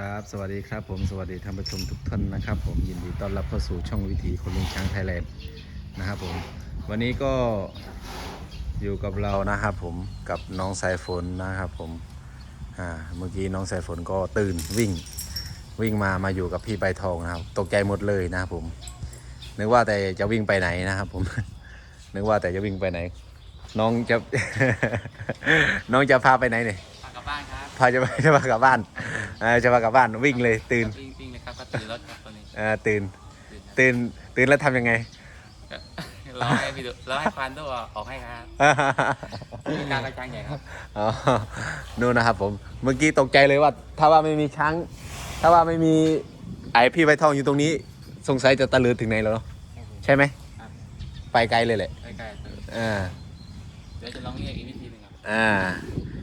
ครับ สวัสดีครับผม สวัสดีท่านผู้ชมทุกท่านนะครับ ผมยินดีต้อนรับเข้าสู่ช่องวิถีคนเลี้ยงช้างไทยแลนด์นะครับผม วันนี้ก็อยู่กับเรานะครับผมกับน้องสายฝนนะครับผม อ่า เมื่อกี้น้องสายฝนก็ตื่นวิ่งวิ่งมามาอยู่กับพี่ใบทองนะครับ ตกใจหมดเลยนะครับผม นึกว่าแต่จะวิ่งไปไหนนะครับผม นึกว่าแต่จะวิ่งไปไหน น้องจะ น้องจะพาไปไหนเนี่ยพากลับบ้านครับพาจะไปจะพากลับบ้านเออจะพากลับบ้านวิ่งเลย ตื่นวิ่งวิ่งเลยครับก็ตื่นรถครับตอนนี้เออตื่น ตื่นครับตื่นตื่นแล้วทำยังไงเราให้ไปดูเราให้ฟันตัวออกให้ครับมีการกระจังใหญ่ครับอ๋อนู่นนะครับผม เมื่อกี้ตกใจเลยว่า ถ้าว่าไม่มีช้าง ถ้าว่าไม่มีไอพี่ใบทองอยู่ตรงนี้ สงสัยจะตะลือถึงไหนแล้วเนาะใช่ไหมครับไปไกลเลยแหละใกล้ๆตื่นอ่า เดี๋ยวจะลองเรียกอีกวิธีหนึ่งครับ อ่า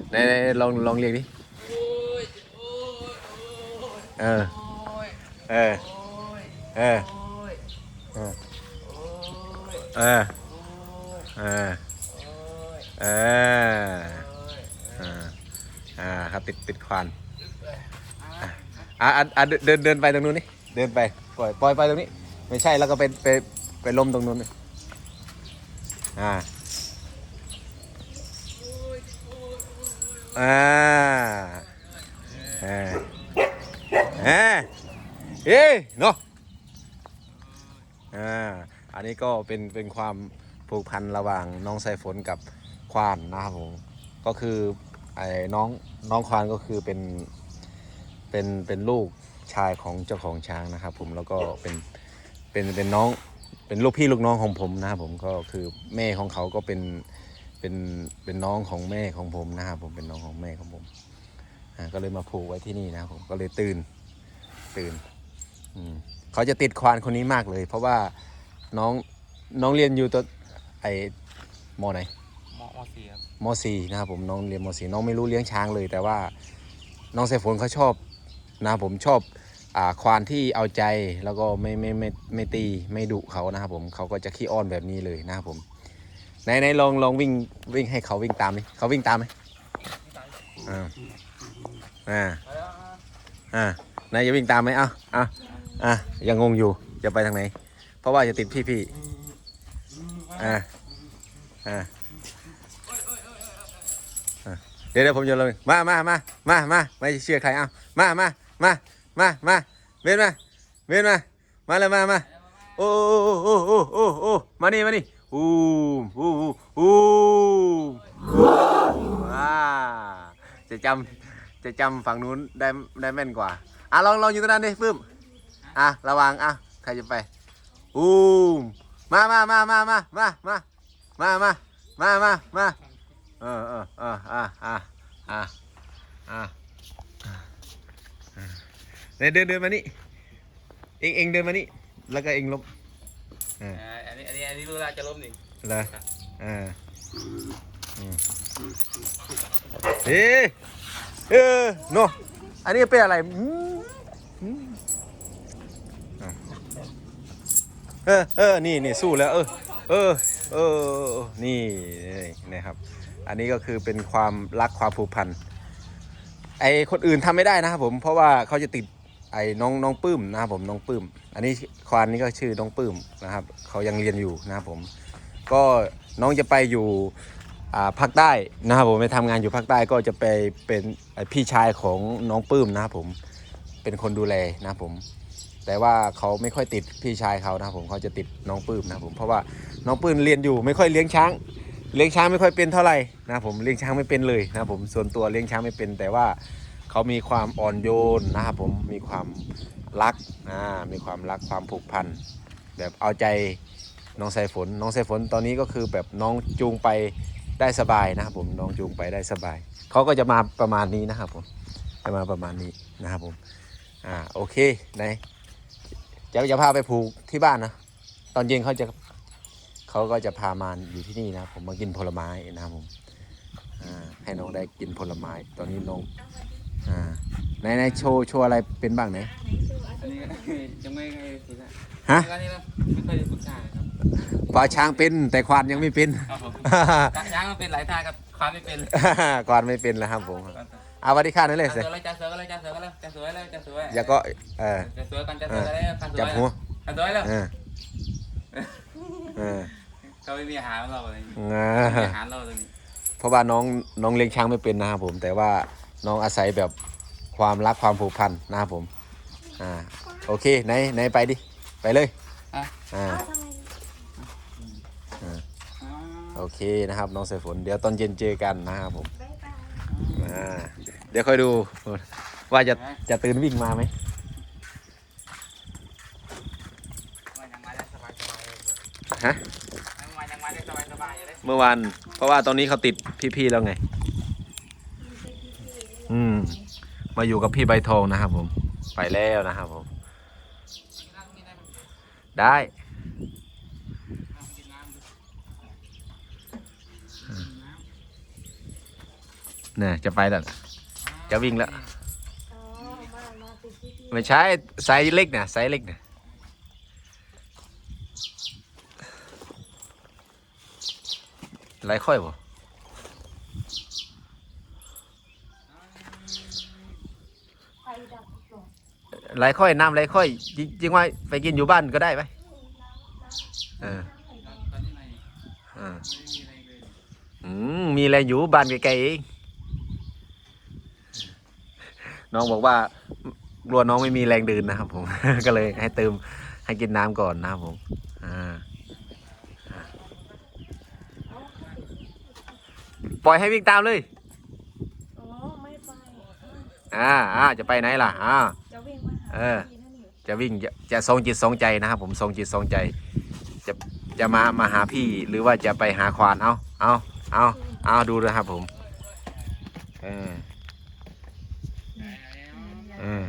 ไหนไหนลองลองเรียกดิ โอ้ยโอ้ยโอ้ย เออโอ้ยเออโอ้ยเอออ้ยเออโอ้ยเออโอ้ยเออ เอออ่าอ่า ครับติดติดควานอะอะอะเดินเดินเดินไปตรงนู้นนี่ เดินไปปล่อยปล่อยไปตรงนี้ ไม่ใช่แล้วก็ไปไปไปล้มตรงนู้นอ่าอ่าเออเออเอ้เนาะอ่าอันนี้ก็เป็นเป็นความผูกพันระหว่างน้องสายฝนกับควานนะครับผมก็คือไอ้น้องน้องควานก็คือเป็นเป็นเป็นลูกชายของเจ้าของช้างนะครับ ผมแล้วก็เป็นเป็นเป็นน้องเป็นลูกพี่ลูกน้องของผมนะครับผมก็คือแม่ของเขาก็เป็นเป็นเป็นน้องของแม่ของผมนะครับผมเป็นน้องของแม่ของผมอ่าก็เลยมาผูกไว้ที่นี่นะครับผมก็เลยตื่น ตื่นอืมเขาจะติดควานคนนี้มากเลย เพราะว่าน้องน้องเรียนอยู่ตัวไอ้มอไหนมมสี่ครับมสี่นะครับผมน้องเรียนมสี่น้องไม่รู้เลี้ยงช้างเลย แต่ว่าน้องสายฝนเขาชอบนะครับผมชอบอ่าควานที่เอาใจแล้วก็ไม่ไม่ไม่ไม่ตีไม่ดุเขานะครับผมเขาก็จะขี้อ้อนแบบนี้เลยนะครับผมไหนไหนลองลองวิ่งวิ่งให้เขาวิ่งตามดิเขาวิ่งตามไหมอ่าอ่าอ่า นายจะวิ่งตามไหมเอ้าเอ้าอะยังงงอยู่จะไปทางไหน เพราะว่าจะติดพี่พี่ๆอ่าอ่าเดี๋ยวเดี๋ยวผมจะลงมามามามามาไม่เชื่อใครเอามามามามามาเบนมาเบนมามาเลยมามาโอ้โอ้โอ้โอ้โอ้โอ้มานี่มานี่อู้อู้อู้ว้าจะจำจะจำฝั่งนู้นได้ได้แม่นกว่า อะลองลองอยู่ตรงนั้นดิปื้มอะระวังอะใครจะไปอู้มามามามามามามามามามามามาเออเออเอออะอะอะอะเนี่ยเดินเดินมานี่เองเองเดินมานี่แล้วก็เองลบเอออ่าอันนี้อันนี้อันนี้รู้แล้วจะล้มหนึ่งเลยเอออืมเอ๊ะเออโนอันนี้เป็นอะไรอืมอืม เออเออนี่นี่สู้แล้ว เออ เออ เออ นี่นะครับ อันนี้ก็คือเป็นความรักความผูกพัน ไอคนอื่นทำไม่ได้นะครับผม เพราะว่าเขาจะติดไอ้น้องน้องปื้มนะครับผมน้องปื้ม อันนี้ควานนี้ก็ชื่อน้องปื้มนะครับ เขายังเรียนอยู่นะครับผม ก็น้องจะไปอยู่อ่าภาคใต้นะครับผมไปทำงานอยู่ภาคใต้ก็จะไปเป็นไอพี่ชายของน้องปื้มนะครับผม เป็นคนดูแลนะผม แต่ว่าเขาไม่ค่อยติดพี่ชายเขานะผมเขาจะติดน้องปื้มนะผมเพราะว่าน้องปื้มเรียนอยู่ไม่ค่อยเลี้ยงช้าง เลี้ยงช้างไม่ค่อยเป็นเท่าไหร่นะผมเลี้ยงช้างไม่เป็นเลยนะผมส่วนตัวเลี้ยงช้างไม่เป็น แต่ว่าเขามีความอ่อนโยนนะครับผมมีความรักอ่ามีความรักความผูกพันแบบเอาใจน้องสายฝน น้องสายฝนตอนนี้ก็คือแบบน้องจูงไปได้สบายนะครับผมน้องจูงไปได้สบายเขาก็จะมาประมาณนี้นะครับผมจะมาประมาณนี้นะครับผม อ่าโอเคไหนจะจะพาไปผูกที่บ้านนะตอนเย็นเขาจะเขาก็จะพามาอยู่ที่นี่นะผมมากินผลไม้นะครับผมอ่าให้น้องได้กินผลไม้ ตอนนี้น้องอ่าในในโชว์โชว์อะไรเป็นบ้างไหนอันนี้ยังไม่เคยฝึกอะฮะอันนี้นะไม่เคยฝึกได้ครับปลาช้างเป็นแต่ควานยังไม่เป็น ครับผม ช้างมันเป็นหลายท่าครับความไม่เป็น ควานไม่เป็นแล้วครับผม เอาวัสดีค่ะนั่นเลยจ้าสิเสือเลยจ้าเสือเลยจ้าเสือเลยจ้าเสือเลยจ้าเสืออย่าก็เออจ้าเสือกันจ้าเสือเลยจ้าเสือจับหัวจ้าเสือเลยเออเออเขาไม่มีอาหารเราเลยเอมีออาหารเราเลยเพราะว่าน้องน้องเลี้ยงช้างไม่เป็นนะครับผม แต่ว่าน้องอาศัยแบบความรักความผูกพันนะครับผมอ่าโอเคไหนไหนไปดิไปเลยอะอ่าโอเคนะครับ น้องสายฝนเดี๋ยวตอนเย็นเจอกันนะครับผมอ่าเดี๋ยวค่อยดูว่าจะจะตื่นวิ่งมาไหมเลยฮะเมื่อวานเพราะว่าตอนนี้เขาติดพี่ๆแล้วไง อืม มาอยู่กับพี่ใบทองนะครับผม ไปแล้วนะครับผม ได้เนี่ยจะไปแล้ว จะวิ่งแล้ว ไม่ใช่ไซส์เล็กเนี่ยไซส์เล็กเนี่ยไรค่อยบ่ไรค่อยน้ำไรค่อยจริงจริงว่าไปกินอยู่บ้านก็ได้ไหมเออเอออืมมีอะไรอยู่บ้านไกลๆเอง น้องบอกว่ากลัวน้องไม่มีแรงเดินนะครับผม ก็เลยให้เติมให้กินน้ำก่อนนะครับผมอ่าปล่อยให้วิ่งตามเลย อ๋อไม่ไปอ่าอ่าจะไปไหนล่ะอ่า จะวิ่งมาหาเออ พี่นั่นนี่จะวิ่งจะจะทรงจิตทรงใจนะครับผมทรงจิตทรงใจ จะจะมามาหาพี่หรือว่าจะไปหาควานเอาเอาเอาเอาดูนะครับผมเออเออ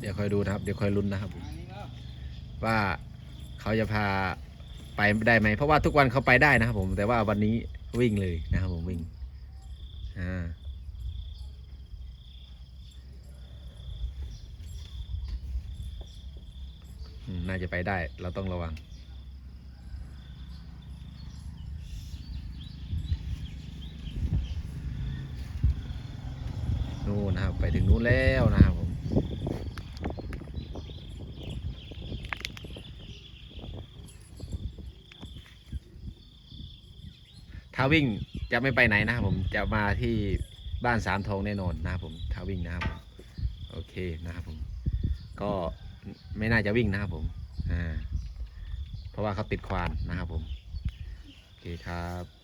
เดี๋ยวคอยดูนะครับ เดี๋ยวคอยลุ้นนะครับ ว่าเขาจะพาไปได้ไหม เพราะว่าทุกวันเขาไปได้นะครับผม แต่ว่าวันนี้วิ่งเลยนะครับผมวิ่ง อ่าอืม น่าจะไปได้ เราต้องระวัง นู่นนะครับ ไปถึงนู้นแล้วนะครับผมถ้าวิ่งจะไม่ไปไหนนะครับผมจะมาที่บ้านสามทองแน่นอนนะครับผมถ้าวิ่งนะครับผมโอเคนะครับผมก็ ไม่น่าจะวิ่งนะครับผมอ่าเพราะว่าเขาติดควานนะครับผมโอเคครับ